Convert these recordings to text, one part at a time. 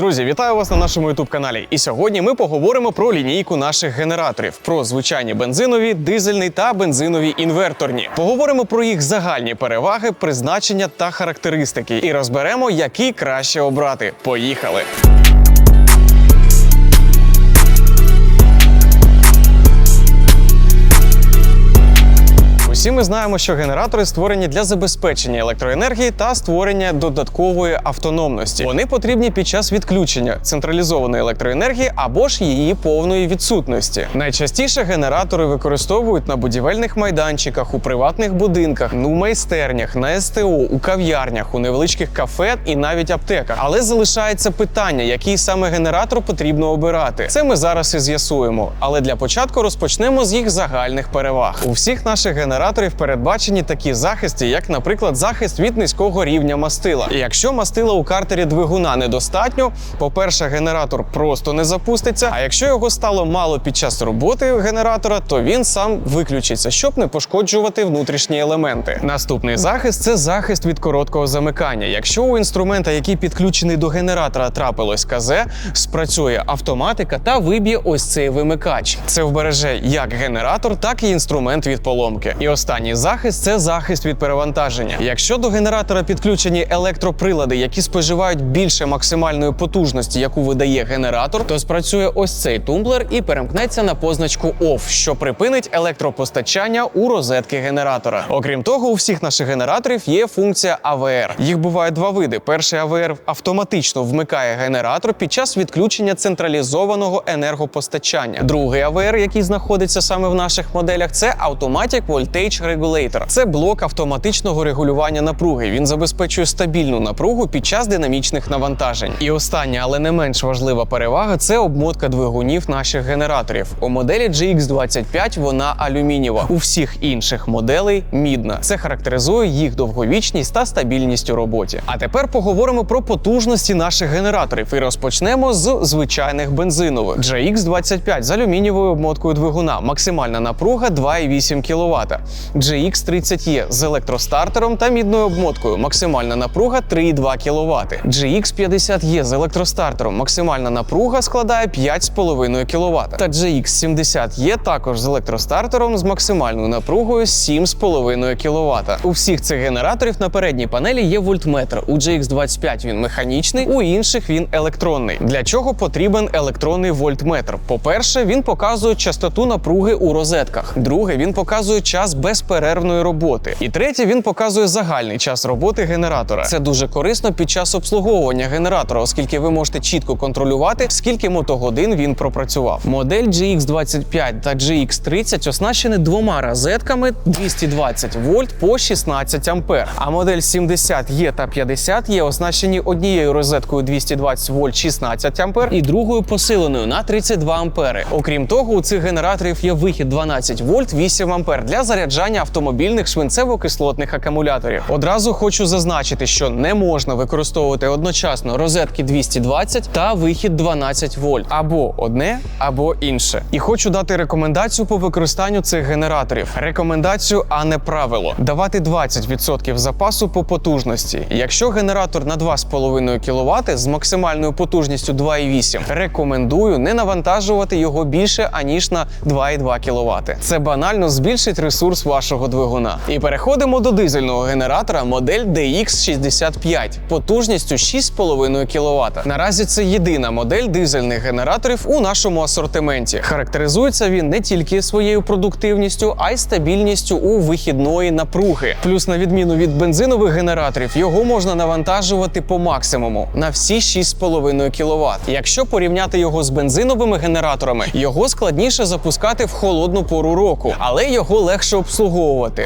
Друзі, вітаю вас на нашому youtube каналі. І сьогодні ми поговоримо про лінійку наших генераторів: про звичайні бензинові, дизельні та бензинові інверторні. Поговоримо про їх загальні переваги, призначення та характеристики. І розберемо, який краще обрати. Поїхали! Усі ми знаємо, що генератори створені для забезпечення електроенергії та створення додаткової автономності. Вони потрібні під час відключення централізованої електроенергії або ж її повної відсутності. Найчастіше генератори використовують на будівельних майданчиках, у приватних будинках, ну майстернях, на СТО, у кав'ярнях, у невеличких кафе і навіть аптеках. Але залишається питання, який саме генератор потрібно обирати. Це ми зараз і з'ясуємо. Але для початку розпочнемо з їх загальних переваг. У всіх наших генераторів передбачені такі захисти, як, наприклад, захист від низького рівня мастила. І якщо мастила у картері двигуна недостатньо, по-перше, генератор просто не запуститься. А якщо його стало мало під час роботи генератора, то він сам виключиться, щоб не пошкоджувати внутрішні елементи. Наступний захист це захист від короткого замикання. Якщо у інструмента, який підключений до генератора, трапилось КЗ, спрацює автоматика та виб'є ось цей вимикач. Це вбереже як генератор, так і інструмент від поломки. І останній захист це захист від перевантаження. Якщо до генератора підключені електроприлади, які споживають більше максимальної потужності, яку видає генератор, то спрацює ось цей тумблер і перемкнеться на позначку OFF, що припинить електропостачання у розетки генератора. Окрім того, у всіх наших генераторів є функція АВР. Їх буває два види: перший АВР автоматично вмикає генератор під час відключення централізованого енергопостачання. Другий АВР, який знаходиться саме в наших моделях, це Automatic Voltage Regulator. Це блок автоматичного регулювання напруги. Він забезпечує стабільну напругу під час динамічних навантажень. І остання, але не менш важлива перевага це обмотка двигунів наших генераторів. У моделі GX25 вона алюмінієва. У всіх інших моделей мідна. Це характеризує їх довговічність та стабільність у роботі. А тепер поговоримо про потужності наших генераторів і розпочнемо з звичайних бензинових. GX25 з алюмінієвою обмоткою двигуна. Максимальна напруга 2,8 кВт. GX30E з електростартером та мідною обмоткою. Максимальна напруга 3,2 кВт. GX50E з електростартером. Максимальна напруга складає 5,5 кВт. Та GX70E також з електростартером з максимальною напругою 7,5 кВт. У всіх цих генераторів на передній панелі є вольтметр. У GX25 він механічний, у інших він електронний. Для чого потрібен електронний вольтметр? По-перше, він показує частоту напруги у розетках. Друге, він показує час безперервної роботи. І третє, він показує загальний час роботи генератора. Це дуже корисно під час обслуговування генератора, оскільки ви можете чітко контролювати, скільки мотогодин він пропрацював. Модель GX25 та GX30 оснащені двома розетками 220 вольт по 16 ампер. А модель 70 є та 50 є оснащені однією розеткою 220 вольт 16 ампер і другою посиленою на 32 ампери. Окрім того, у цих генераторів є вихід 12 вольт 8 ампер для заряджання автомобільних швинцево-кислотних акумуляторів. Одразу хочу зазначити, що не можна використовувати одночасно розетки 220 та вихід 12 вольт або одне, або інше. І хочу дати рекомендацію по використанню цих генераторів. Рекомендацію, а не правило. Давати 20% запасу по потужності. Якщо генератор на 2,5 кВт з максимальною потужністю 2,8, рекомендую не навантажувати його більше аніж на 2,2 кВт. Це банально збільшить ресурс вашого двигуна. І переходимо до дизельного генератора модель DX65 потужністю 6,5 кВт. Наразі це єдина модель дизельних генераторів у нашому асортименті. Характеризується він не тільки своєю продуктивністю, а й стабільністю у вихідної напруги. Плюс, на відміну від бензинових генераторів, його можна навантажувати по максимуму на всі 6,5 кВт. Якщо порівняти його з бензиновими генераторами, його складніше запускати в холодну пору року, але його легше обслуговувати.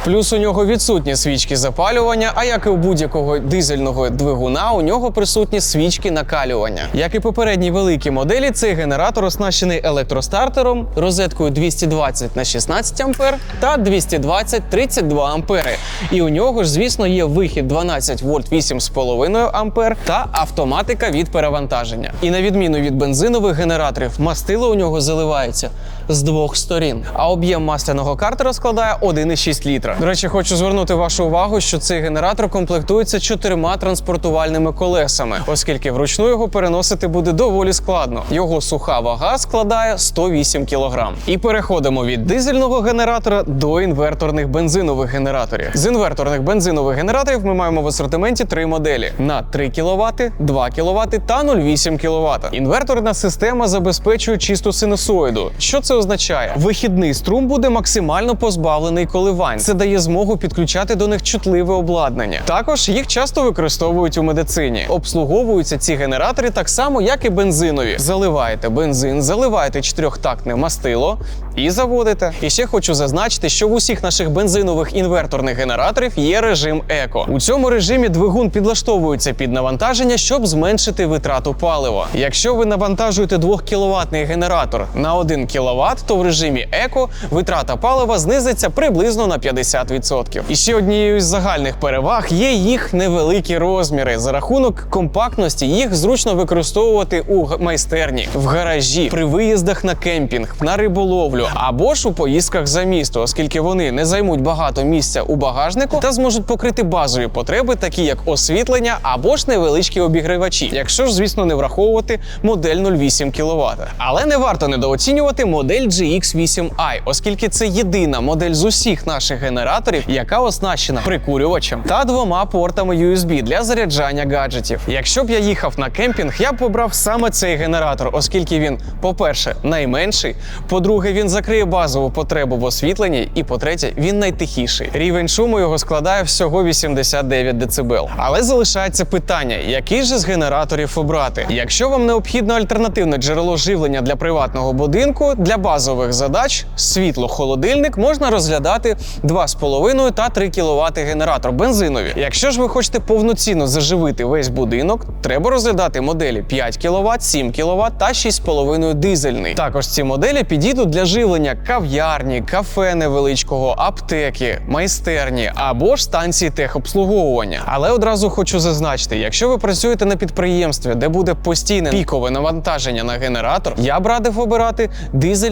Плюс у нього відсутні свічки запалювання, а як і у будь-якого дизельного двигуна, у нього присутні свічки накалювання. Як і попередні великі моделі, цей генератор оснащений електростартером, розеткою 220 на 16 ампер та 220 32 ампери. І у нього ж, звісно, є вихід 12 вольт 8,5 ампер та автоматика від перевантаження. І на відміну від бензинових генераторів, мастило у нього заливається з двох сторін, а об'єм масляного картера складає 1,6 літра. До речі, хочу звернути вашу увагу, що цей генератор комплектується чотирма транспортувальними колесами, оскільки вручну його переносити буде доволі складно. Його суха вага складає 108 кг. І переходимо від дизельного генератора до інверторних бензинових генераторів. З інверторних бензинових генераторів ми маємо в асортименті три моделі: на 3 кВт, 2 кВт та 0,8 кВт. Інверторна система забезпечує чисту синусоїду. Що це означає? Вихідний струм буде максимально позбавлений коливань. Це дає змогу підключати до них чутливе обладнання. Також їх часто використовують у медицині. Обслуговуються ці генератори так само, як і бензинові. Заливаєте бензин, заливаєте чотирьохтактне мастило і заводите. І ще хочу зазначити, що в усіх наших бензинових інверторних генераторів є режим еко. У цьому режимі двигун підлаштовується під навантаження, щоб зменшити витрату палива. Якщо ви навантажуєте 2 кВт генератор на 1 кВт, то в режимі еко витрата палива знизиться приблизно на 50%. І ще однією з загальних переваг є їх невеликі розміри. За рахунок компактності їх зручно використовувати у майстерні, в гаражі, при виїздах на кемпінг, на риболовлю або ж у поїздках за місто, оскільки вони не займуть багато місця у багажнику та зможуть покрити базові потреби, такі як освітлення або ж невеличкі обігрівачі, якщо ж, звісно, не враховувати модель 0,8 кВт. Але не варто недооцінювати модель GX8i, оскільки це єдина модель з усіх наших генераторів, яка оснащена прикурювачем та двома портами USB для заряджання гаджетів. Якщо б я їхав на кемпінг, я б обрав саме цей генератор, оскільки він, по-перше, найменший, по-друге, він закриє базову потребу в освітленні, і по-третє, він найтихіший. Рівень шуму його складає всього 89 дБ. Але залишається питання, який же з генераторів обрати? Якщо вам необхідно альтернативне джерело живлення для приватного будинку, для базових задач світло, холодильник можна розглядати 2,5 та 3 кВт генератор бензинові. Якщо ж ви хочете повноцінно заживити весь будинок, треба розглядати моделі 5 кВт, 7 кВт та 6,5 дизельний. Також ці моделі підійдуть для живлення кав'ярні, кафе невеличкого, аптеки, майстерні або ж станції техобслуговування. Але одразу хочу зазначити, якщо ви працюєте на підприємстві, де буде постійне пікове навантаження на генератор, я б радив обирати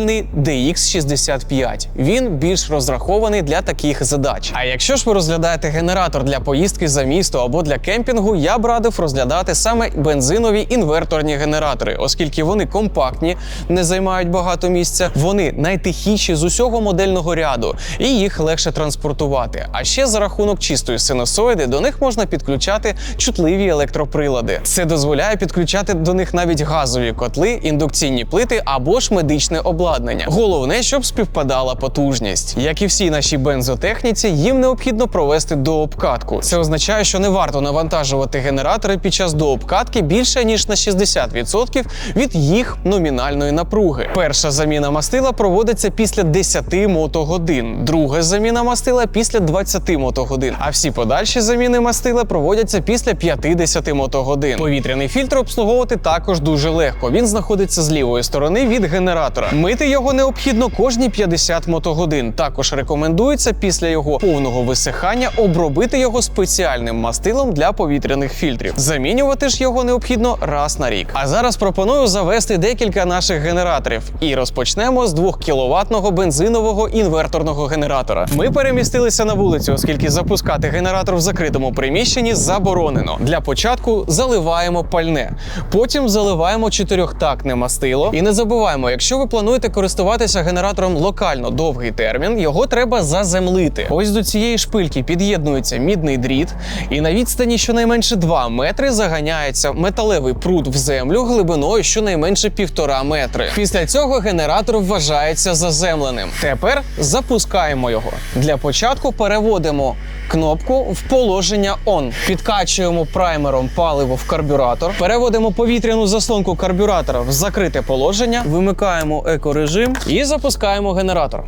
дизельний DX65. Він більш розрахований для таких задач. А якщо ж ви розглядаєте генератор для поїздки за місто або для кемпінгу, я б радив розглядати саме бензинові інверторні генератори, оскільки вони компактні, не займають багато місця, вони найтихіші з усього модельного ряду, і їх легше транспортувати. А ще за рахунок чистої синусоїди до них можна підключати чутливі електроприлади. Це дозволяє підключати до них навіть газові котли, індукційні плити або ж медичне обладнання. Головне, щоб співпадала потужність. Як і всі наші бензотехніці, їм необхідно провести дообкатку. Це означає, що не варто навантажувати генератори під час дообкатки більше ніж на 60% від їх номінальної напруги. Перша заміна мастила проводиться після 10 мотогодин, друга заміна мастила після 20 мотогодин. А всі подальші заміни мастила проводяться після 50 мотогодин. Повітряний фільтр обслуговувати також дуже легко. Він знаходиться з лівої сторони від генератора. Мити його необхідно кожні 50 мотогодин. Також рекомендується після його повного висихання обробити його спеціальним мастилом для повітряних фільтрів. Замінювати ж його необхідно раз на рік. А зараз пропоную завести декілька наших генераторів і розпочнемо з 2 кіловатного бензинового інверторного генератора. Ми перемістилися на вулицю, оскільки запускати генератор в закритому приміщенні заборонено. Для початку заливаємо пальне, потім заливаємо чотирьохтактне мастило. І не забуваємо, якщо ви плануєте користуватися генератором локально довгий термін, його треба заземлити. Ось до цієї шпильки під'єднується мідний дріт, і на відстані щонайменше 2 метри заганяється металевий прут в землю глибиною щонайменше півтора метри. Після цього генератор вважається заземленим. Тепер запускаємо його. Для початку переводимо кнопку в положення ON. Підкачуємо праймером паливо в карбюратор, переводимо повітряну заслонку карбюратора в закрите положення, вимикаємо екорежим і запускаємо генератор.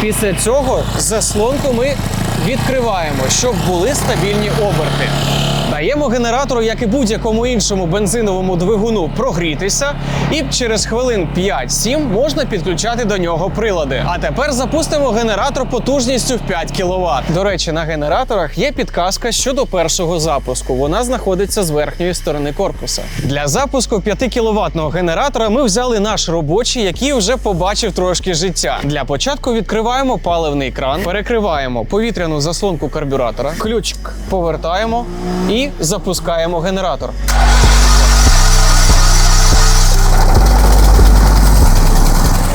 Після цього заслонку ми відкриваємо, щоб були стабільні оберти. Даємо генератору, як і будь-якому іншому бензиновому двигуну, прогрітися, і через хвилин 5-7 можна підключати до нього прилади. А тепер запустимо генератор потужністю в 5 кВт. До речі, на генераторах є підказка щодо першого запуску. Вона знаходиться з верхньої сторони корпуса. Для запуску 5 кВт генератора ми взяли наш робочий, який вже побачив трошки життя. Для початку відкриваємо паливний кран, перекриваємо повітряну заслонку карбюратора, ключик повертаємо і запускаємо генератор.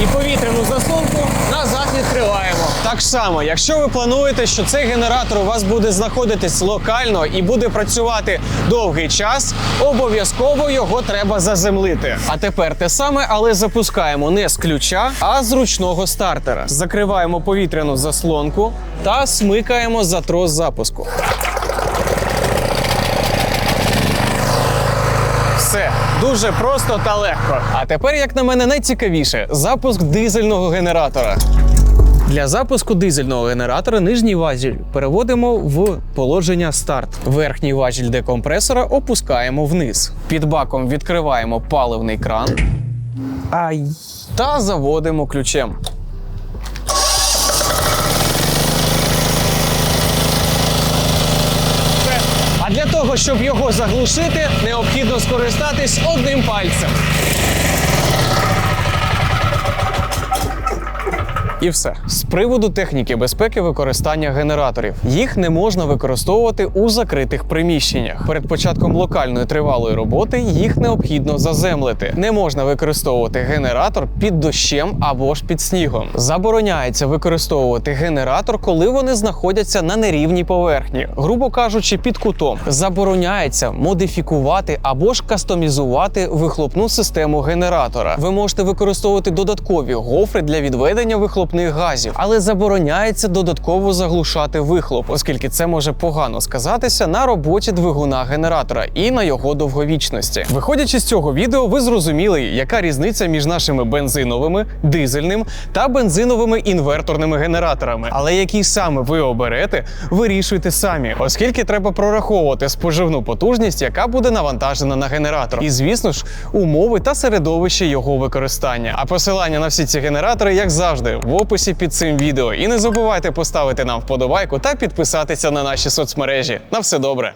І повітряну заслонку назад відкриваємо. Так само, якщо ви плануєте, що цей генератор у вас буде знаходитись локально і буде працювати довгий час, обов'язково його треба заземлити. А тепер те саме, але запускаємо не з ключа, а з ручного стартера. Закриваємо повітряну заслонку та смикаємо за трос запуску. Все дуже просто та легко. А тепер, як на мене, найцікавіше запуск дизельного генератора. Для запуску дизельного генератора нижній важіль переводимо в положення старт. Верхній важіль декомпресора опускаємо вниз. Під баком відкриваємо паливний кран. Ай. Та заводимо ключем. Все. А для того, щоб його заглушити, необхідно скористатись одним пальцем. І все з приводу техніки безпеки використання генераторів. Їх не можна використовувати у закритих приміщеннях. Перед початком локальної тривалої роботи їх необхідно заземлити. Не можна використовувати генератор під дощем або ж під снігом. Забороняється використовувати генератор, коли вони знаходяться на нерівній поверхні, грубо кажучи, під кутом. Забороняється модифікувати або ж кастомізувати вихлопну систему генератора. Ви можете використовувати додаткові гофри для відведення вихлопних газів, але забороняється додатково заглушати вихлоп, оскільки це може погано сказатися на роботі двигуна генератора і на його довговічності. Виходячи з цього відео, ви зрозуміли, яка різниця між нашими бензиновими, дизельним та бензиновими інверторними генераторами. Але який саме ви оберете, вирішуйте самі, оскільки треба прораховувати споживну потужність, яка буде навантажена на генератор, і звісно ж, умови та середовище його використання. А посилання на всі ці генератори, як завжди, в описі під цим відео. І не забувайте поставити нам вподобайку та підписатися на наші соцмережі. На все добре.